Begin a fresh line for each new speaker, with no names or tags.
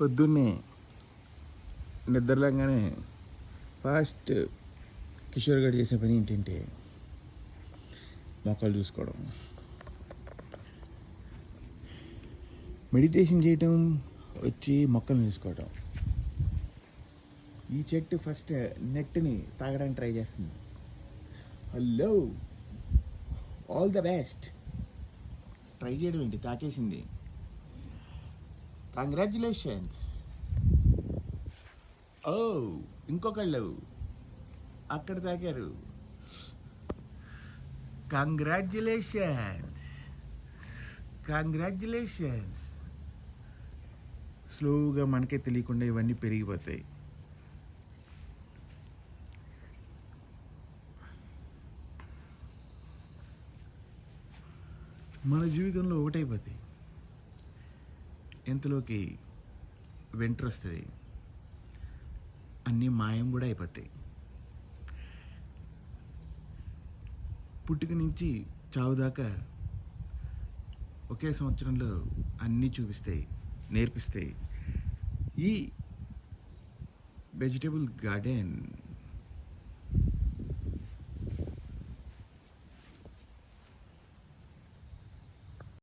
పొద్దున్నే నిద్రలేగానే ఫాస్ట్ కిషోర్ గారు చేసే పని ఏంటంటే మొక్కలు చూసుకోవడం. మెడిటేషన్ చేయటం వచ్చి మొక్కలు చూసుకోవటం. ఈ చెట్టు ఫస్ట్ నెట్ని తాగడానికి ట్రై చేస్తుంది. Hello all the best. Try చేయడం ఏంటి? తాకేసింది. కంగ్రాచులేషన్స్ ఓ oh, ఇంకొకళ్ళు అక్కడ తాకారు కంగ్రాచులేషన్స్ కంగ్రాచులేషన్స్ స్లోగా మనకే తెలియకుండా ఇవన్నీ పెరిగిపోతాయి. మన జీవితంలో ఒకటైపోతాయి. ఎంతలోకి వెంటర్ వస్తుంది. అన్నీ మాయం కూడా అయిపోతాయి. పుట్టుక నుంచి చావు దాకా ఒకే సంవత్సరంలో అన్నీ చూపిస్తాయి నేర్పిస్తాయి. ఈ వెజిటేబుల్ గార్డెన్